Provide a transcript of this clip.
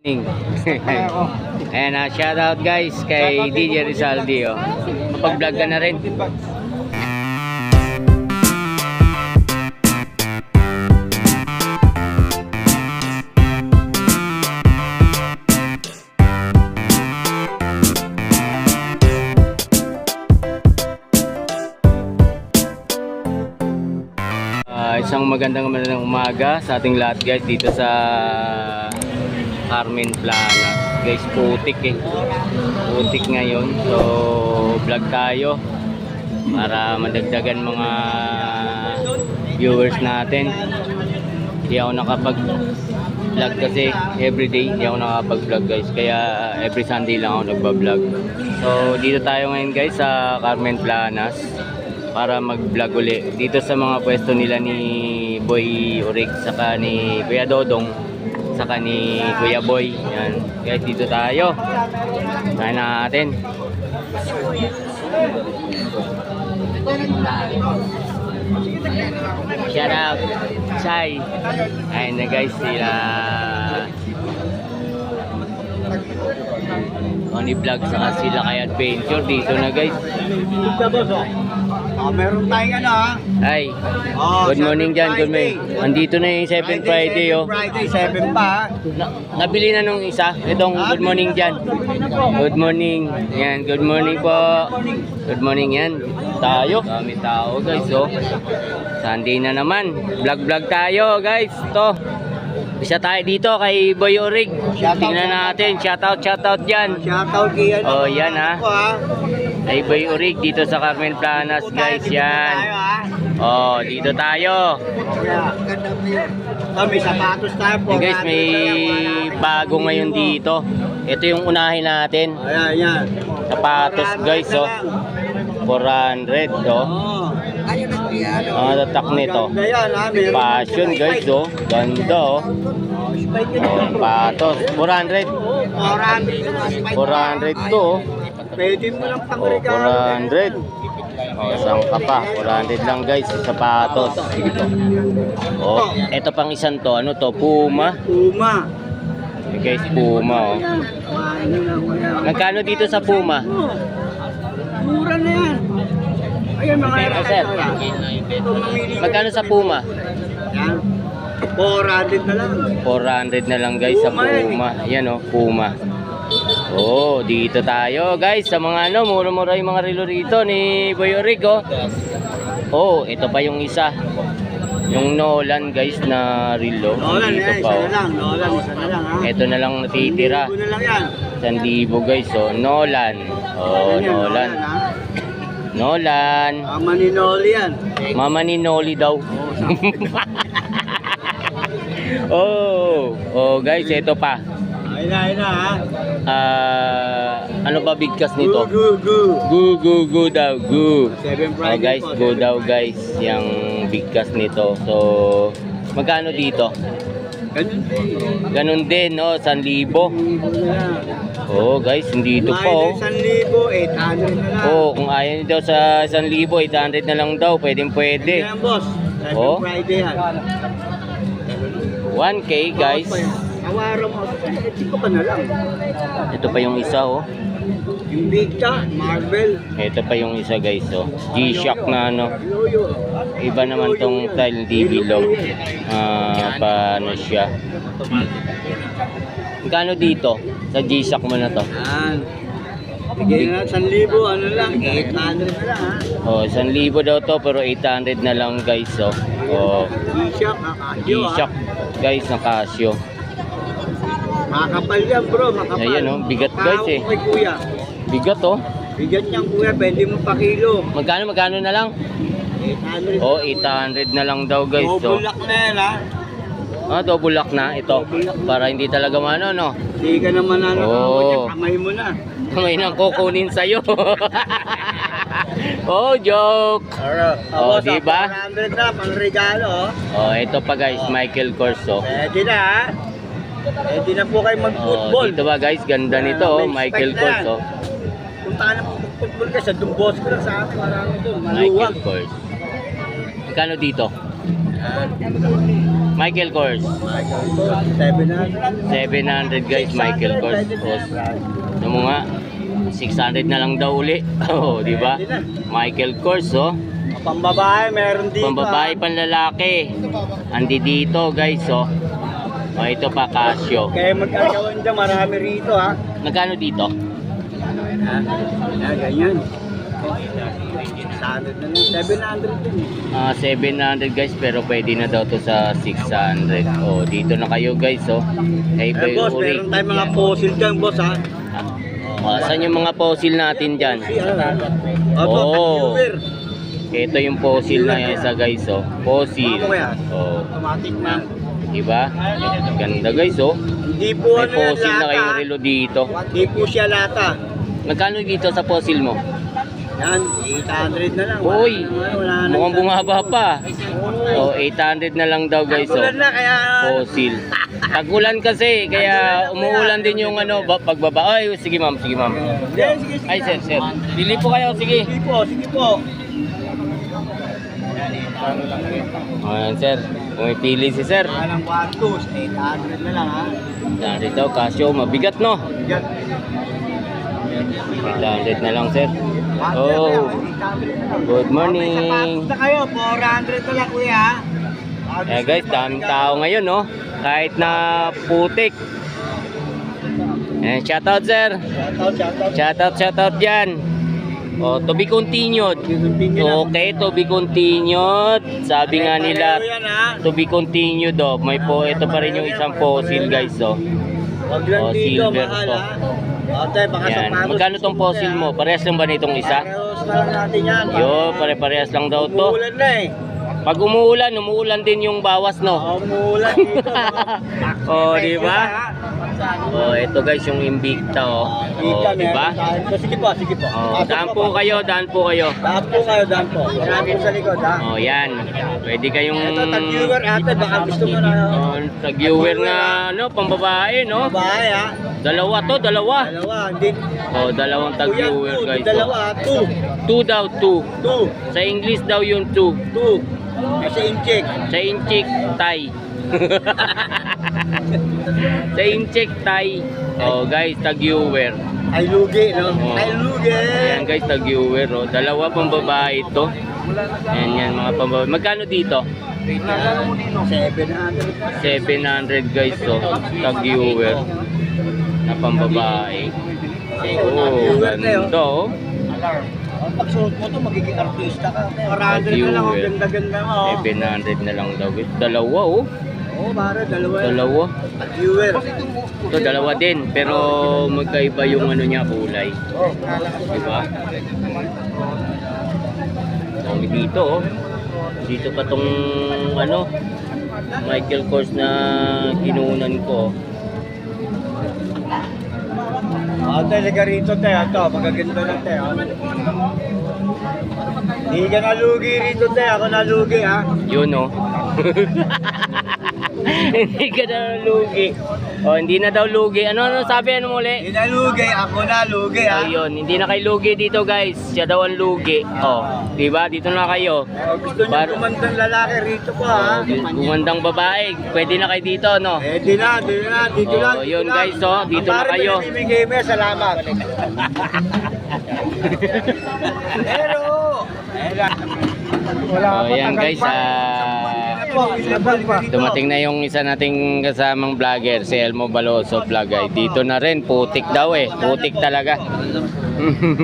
Ayan na, shoutout guys kay DJ Rizaldi. Oh. Mapag-vlog ka na rin. Ah, isang magandang magandang umaga sa ating lahat guys dito sa Carmen Plana. Guys, putik eh. Putik ngayon. So, vlog tayo para madagdagan mga viewers natin. Hindi ako nakapag-vlog kasi everyday hindi ako nakapag-vlog guys. Kaya every Sunday lang ako nagba-vlog. So, dito tayo ngayon guys sa Carmen Planas para mag-vlog uli dito sa mga pwesto nila ni Boy Urig saka ni Kuya Dodong saka ni Kuya Boy. Yan. Guys dito tayo. Kain natin. Shout out. Sai ayun na guys. Sila Tony Vlog saka sila kay Adventure. Dito na guys Ah, meron tayong ano ha? Ay, Oh, good morning dyan, good Friday. morning. Andito na yung 7 Friday, oh. Friday, 7 pa? Na, nabili na nung isa. Itong good morning dyan. Good morning. Yan, good morning po. Good morning yan. Tayo. Dami tao guys, oh. Sunday na naman. Vlog-vlog tayo guys. To. Isa tayo dito kay Boy Orig. Tingnan natin. Shoutout, shoutout dyan. Shoutout kay ano. Oh, yan, ha? Ako, ha? Kay Boy Orig dito sa Carmen Planas guys. Yan. ha? Oh, dito tayo. May sapatos tayo po. Guys, may bago ngayon dito. Ito yung unahin natin. Ayan, yan. Sapatos guys, oh. 400, oh. Oh. Ang tatak nito. Meron Passion guys, oh. Ganda, oh. Yun. Oh, patos. 400. 400. 400 to, oh. Pwede mo lang pang Oh, regalo. 400. Oh, isang ka pa. 400 lang guys, sa sapatos. Oh, ito pang isang to. Ano to? Puma. Puma. Eh, guys, Puma, oh. Ano na mo yan? Magkano dito sa Puma? Mura na yan. Ayan mga sir. Magkano sa Puma? Yan. 400 na lang. 400 na lang guys sa Puma yan eh. Puma. Yan oh, Puma. Oh, dito tayo guys sa mga ano, mura-mura yung mga relo rito ni Boy Orig oh. Oh, ito pa yung isa. Yung Nolan guys na relo. Nolan dito yan, pa isa oh. na lang. Nolan, isa na lang ha. Ito na lang natitira. Libo na lang yan. 1,000 guys oh. Nolan. Oh, Yan, Nolan. Nolan. Ama ni Noli yan. Mama ni Noli daw. oh, oh guys, ito pa. Ayun na, ayun na ha. Ah, ano ba bigkas nito? Gu, gu, gu. Gu gu daw, gu. Oh guys, go daw guys yung bigkas nito. So, magkano dito? Ganun din. Ganun din, no? 1,000. Libo na lang. Oh guys, hindi ito pa oh. Mahal na 1,000, 800 na lang. Oh, kung ayaw niyo daw sa 1,000, 800 na lang daw, pwedeng pwede. Yan boss. Seven Oh. Friday yan. 1K guys. Tawaran mo. Hindi ko pa na lang. Ito pa yung isa oh. Yung Bigta, Marvel. Ito pa yung isa guys oh. G-Shock na ano. Iba naman tong style, hindi bilog. Ah, paano siya? Magkano dito? Sa G-Shock mo na to? Yan. Bigyan na 1,000, ano lang, 800 na lang ha. Oh, 1,000 daw to pero 800 na lang guys oh. Oh, G-Shock. G-Shock guys na Casio. Makakapal yan bro, makapal. Ayan, oh, bigat, guys, eh. Kay kuya. Bigat oh. Bigat niyan kuya, pwede mo pa kilo. Magkano magkano na lang? 800. Oh, 800 na lang daw guys oh. Double lock na yan ha. Ah, double lock na ito. Para hindi talaga mano no. Hindi ka naman ano, Oo. kamay mo na. May nang kukunin sa'yo. oh, joke. Oh, Tapos, di ba? 400 na, pang regalo. oh. Oh, ito pa guys, Michael Corso. Pwede na ha. Pwede na po kayo Oh, mag-football. dito ba guys, ganda nito, oh, Michael Corso. Punta ka na mag-football ka sa Dumbos ko lang sa akin. Marami doon. Michael. Corso. Magkano dito? Michael Kors. 700. 700 guys, Michael Kors. Kors. Ano mo nga? 600 na lang daw uli. Oh, di ba? Michael Kors, oh. Pambabae, meron dito. Pambabae, panlalaki. Andi dito, guys, oh. Oh, ito pa, Casio. Kaya magkakawan dyan, marami rito ha. Magkano dito? Ha? Yan, ganyan. 600 na lang. 700 din. Ah, 700 guys, pero pwede na daw to sa 600. Oh, dito na kayo guys, oh. Kay Eh boss, meron tayong mga fossil dyan boss ha. Ah, saan yung mga fossil natin dyan? Oh. Ito yung fossil na isa guys, oh. Fossil. Yan? Oh, Automatic na. diba? Ganda guys, oh. Hindi po May ano yan fossil na kayong relo dito. Hindi po siya lata. Magkano dito sa fossil mo? Yan, 800 na lang. Uy, mukhang bumaba pa. Oh, 800 na lang daw guys, oh. Ulan na kaya... fossil. Tagulan kasi, kaya umuulan din yung ano, ba- pagbaba. Ay, sige ma'am, sige ma'am. Ay, sir, sir. Bili po kayo, sige. Sige po, sige po. Ayan, sir. Pumipili si sir. Walang kwartos, 800 na lang ha. Narito, Casio, mabigat no? Yan. 800 na lang, sir. Oh, kuya, 800 na lang. good morning. na kayo, 400 na lang kuya. Eh guys, daming tao ngayon, no? Kahit na putik. Eh, shoutout, sir. Shoutout, shoutout. Shoutout, shoutout dyan. Oh, to be continued. Okay, to be continued. Sabi nga nila, to be continued oh. May po ito pa rin yung isang fossil guys oh. Wag lang Oh, dito, silver mahal to. Ate, baka Yan. Magkano tong fossil mo? Parehas lang ba nitong isa? Parehos na lang natin yan. Yo, pare-parehas lang daw to. Umuulan na eh. Pag umuulan, umuulan din yung bawas no. Umuulan dito. Oh, di ba? Oh, ito guys yung Invicta oh. Oh, di ba? Sige po, sige po. Oh, daan po, kayo, daan po kayo. Daan po kayo, daan po. Marami po sa likod ha. Oh, yan. Pwede kayong Ito, tag-viewer ate, baka gusto mo na. Oh, tag-viewer na ano, pambabae no. Babae ha. Dalawa to, dalawa. Dalawa, hindi. Oh, dalawang tag-viewer guys. Dalawa, Oh. two. Two daw, two. Two. Sa English daw yung two. Two. Kasi incheck. Sa Inchik, Thai. Sa Inchik, Thai. Oh, guys, tag-viewer. Ay lugi, no? Oh. Ay lugi. Ayan guys, tag-viewer. Oh. Dalawa pang babae ito. Ayan yan, mga pambabae. Magkano dito? 700. 700 guys, oh. Tag-viewer. Na pambabae. Oh, ganda, oh. Ang pagsuot mo to, magiging artista ka. 400 na lang, ang Viewer. ganda-ganda mo. 700 na lang daw. Dalawa, oh. Oo, para dalawa. Dalawa. At viewer. Ito, dalawa din. Pero magkaiba yung ano niya, kulay. Oh, Diba? Dami dito, oh. Dito pa tong, ano, Michael Kors na kinunan ko. Ah, talaga rito, te. Ito, magaganda lang, ah. Hindi ka nalugi rito, te. Ako nalugi, ha? Yun, oh. hindi ka na lugi. Oh, hindi na daw lugi. Ano, ano sabi? Ano muli? Hindi nalugi, ako nalugi, ha? Ayun, hindi na kayo lugi dito, guys. Siya daw ang lugi. Oh, di ba? Dito na kayo. Oh, gusto niyo Bar- kumandang lalaki rito po, ha? Oh, gumandang babae. Pwede na kayo dito, no? Eh, di na, di na, dito Oh, lang. dito yun, guys, oh, dito Ang na pare kayo. pinamimigay mo, salamat. Pero, wala Oh, pa, yan guys, ah. Dumating na yung isa nating kasamang vlogger, si Elmo Baloso Vlog. Dito na rin, putik daw eh. Putik talaga.